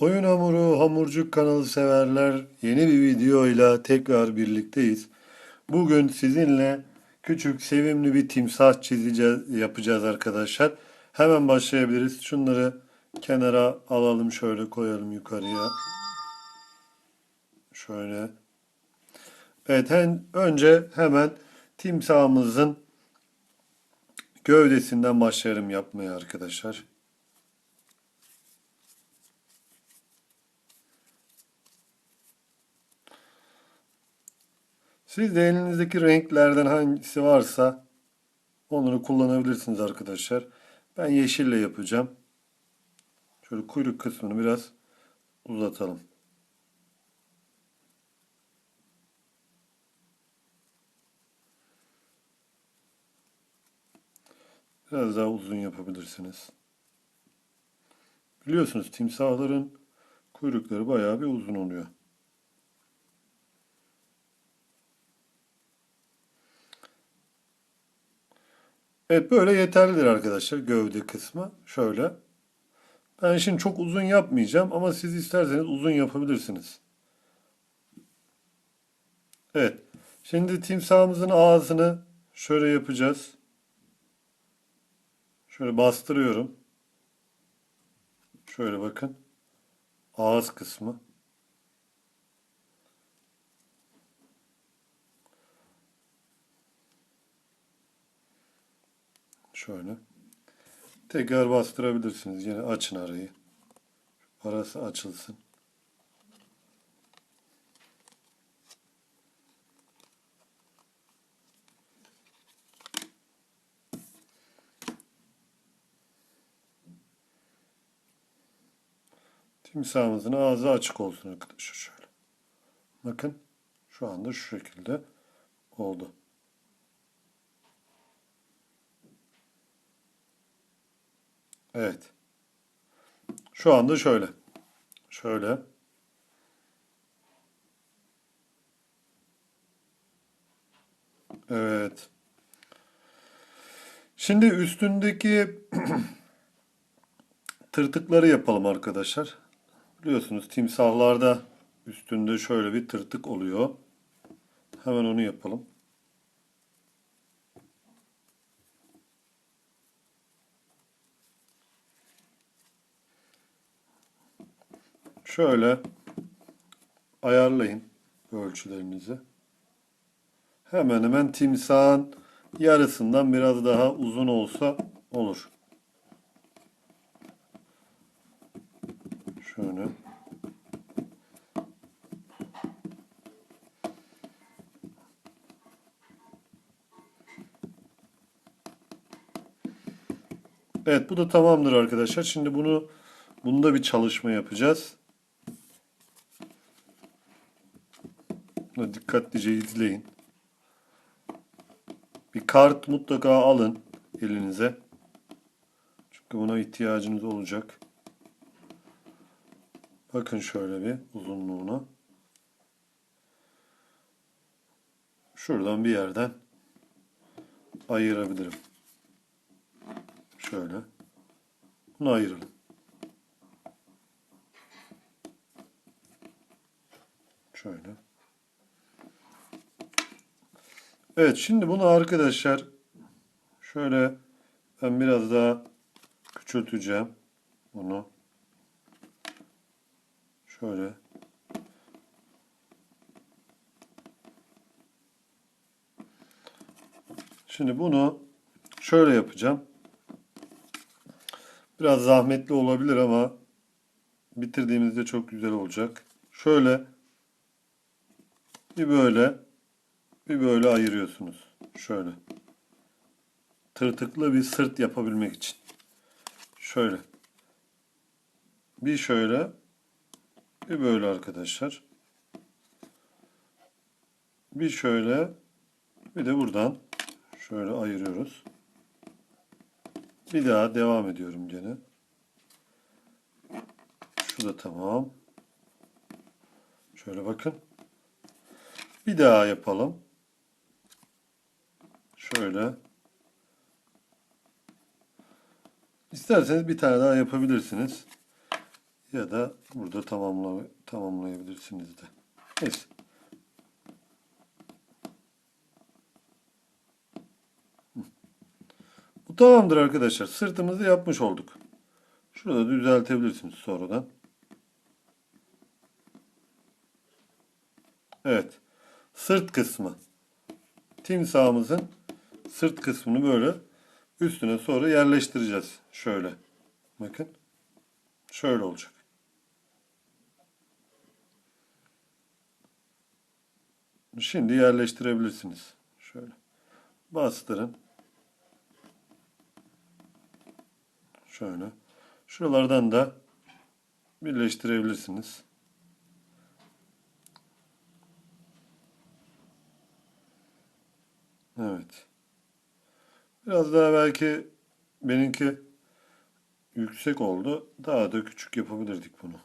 Oyun Hamuru Hamurcuk kanalı severler yeni bir videoyla tekrar birlikteyiz. Bugün sizinle küçük sevimli bir timsah çizeceğiz, yapacağız arkadaşlar. Hemen başlayabiliriz. Şunları kenara alalım şöyle koyalım yukarıya. Şöyle. Evet hen, önce hemen timsahımızın gövdesinden başlayalım yapmaya arkadaşlar. Siz de elinizdeki renklerden hangisi varsa onları kullanabilirsiniz arkadaşlar. Ben yeşille yapacağım. Şöyle kuyruk kısmını biraz uzatalım. Biraz daha uzun yapabilirsiniz. Biliyorsunuz timsahların kuyrukları bayağı bir uzun oluyor. Evet böyle yeterlidir arkadaşlar gövde kısmı. Şöyle. Ben şimdi çok uzun yapmayacağım ama siz isterseniz uzun yapabilirsiniz. Evet. Şimdi timsahımızın ağzını şöyle yapacağız. Şöyle bastırıyorum. Şöyle bakın. Ağız kısmı. Şöyle. Tekrar bastırabilirsiniz. Yine açın arayı. Arası açılsın. Timsahımızın ağzı açık olsun arkadaşlar şöyle. Bakın şu anda şu şekilde oldu. Evet. Şu anda şöyle. Şöyle. Evet. Şimdi üstündeki tırtıkları yapalım arkadaşlar. Biliyorsunuz timsahlarda üstünde şöyle bir tırtık oluyor. Hemen onu yapalım. Şöyle ayarlayın ölçülerinizi. Hemen hemen timsahın yarısından biraz daha uzun olsa olur. Şöyle. Evet bu da tamamdır arkadaşlar. Şimdi bunu bunda bir çalışma yapacağız. Bunu dikkatlice izleyin. Bir kart mutlaka alın elinize. Çünkü buna ihtiyacınız olacak. Bakın şöyle bir uzunluğuna. Şuradan bir yerden ayırabilirim. Şöyle. Bunu ayıralım. Şöyle. Evet şimdi bunu arkadaşlar şöyle ben biraz daha küçülteceğim bunu. Şöyle. Şimdi bunu şöyle yapacağım. Biraz zahmetli olabilir ama bitirdiğimizde çok güzel olacak. Şöyle bir böyle bir böyle ayırıyorsunuz. Şöyle. Tırtıklı bir sırt yapabilmek için. Şöyle. Bir şöyle bir böyle arkadaşlar. Bir şöyle bir de buradan şöyle ayırıyoruz. Bir daha devam ediyorum gene. Şu da tamam. Şöyle bakın. Bir daha yapalım. Şöyle. İsterseniz bir tane daha yapabilirsiniz. Ya da burada tamamla, tamamlayabilirsiniz de. Neyse. Bu tamamdır arkadaşlar. Sırtımızı yapmış olduk. Şurada düzeltebilirsiniz sonradan. Evet. Sırt kısmı. Timsahımızın sırt kısmını böyle üstüne sonra yerleştireceğiz. Şöyle. Bakın. Şöyle olacak. Şimdi yerleştirebilirsiniz. Şöyle. Bastırın. Şöyle. Şuralardan da birleştirebilirsiniz. Evet. Biraz daha belki benimki yüksek oldu. Daha da küçük yapabilirdik bunu.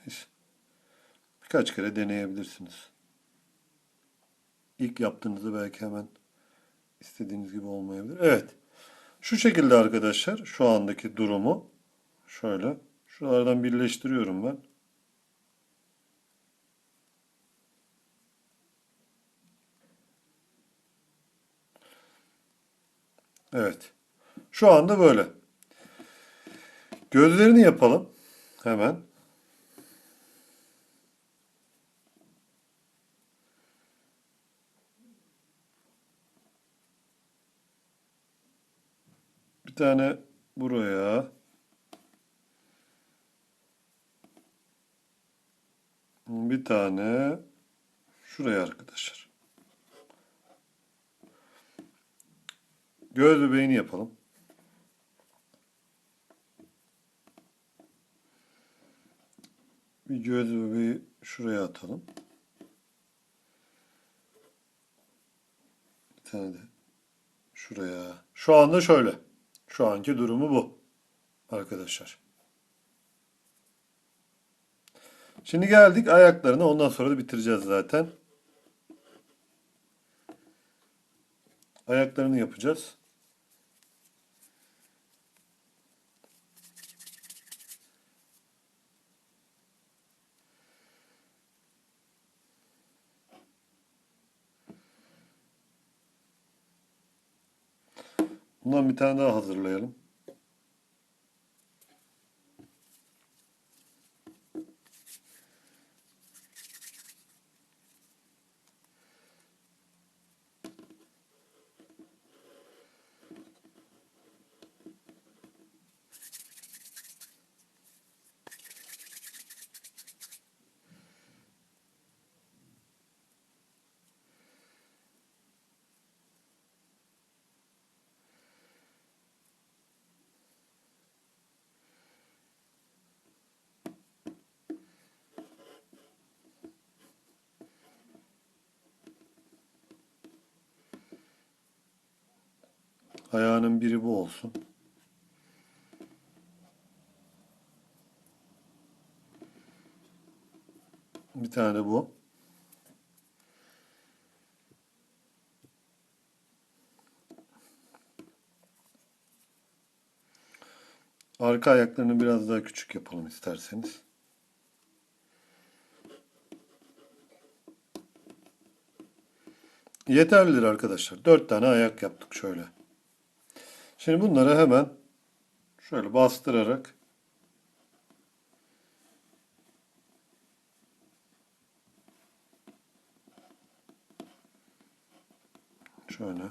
Neyse. Birkaç kere deneyebilirsiniz. İlk yaptığınızda belki hemen istediğiniz gibi olmayabilir. Evet. Şu şekilde arkadaşlar şu andaki durumu şöyle şuralardan birleştiriyorum ben. Evet. Şu anda böyle. Gözlerini yapalım. Hemen. Bir tane buraya. Bir tane şuraya arkadaşlar. Göz bebeğini yapalım. Bir göz bebeği şuraya atalım. Bir tane de şuraya. Şu anda şöyle. Şu anki durumu bu. Arkadaşlar. Şimdi geldik ayaklarına. Ondan sonra da bitireceğiz zaten. Ayaklarını yapacağız. Bundan bir tane daha hazırlayalım. Ayağının biri bu olsun. Bir tane bu. Arka ayaklarını biraz daha küçük yapalım isterseniz. Yeterlidir arkadaşlar. Dört tane ayak yaptık şöyle. Şimdi bunları hemen şöyle bastırarak şöyle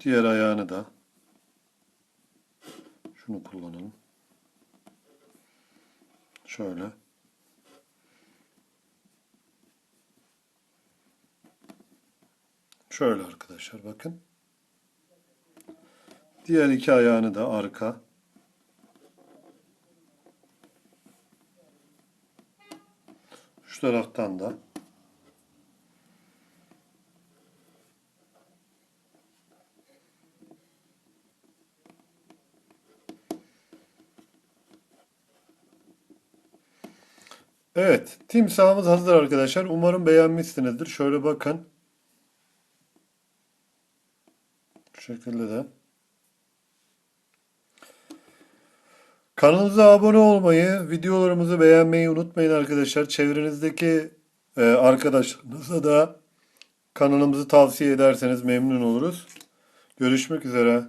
diğer ayağını da şunu kullanalım. Şöyle. Şöyle arkadaşlar bakın. Diğer iki ayağını da arka. Şu taraftan da. Evet, timsahımız hazır arkadaşlar. Umarım beğenmişsinizdir. Şöyle bakın. Şu şekilde de. Kanalımıza abone olmayı, videolarımızı beğenmeyi unutmayın arkadaşlar. Çevrenizdeki e, arkadaşlarınıza da kanalımızı tavsiye ederseniz memnun oluruz. Görüşmek üzere.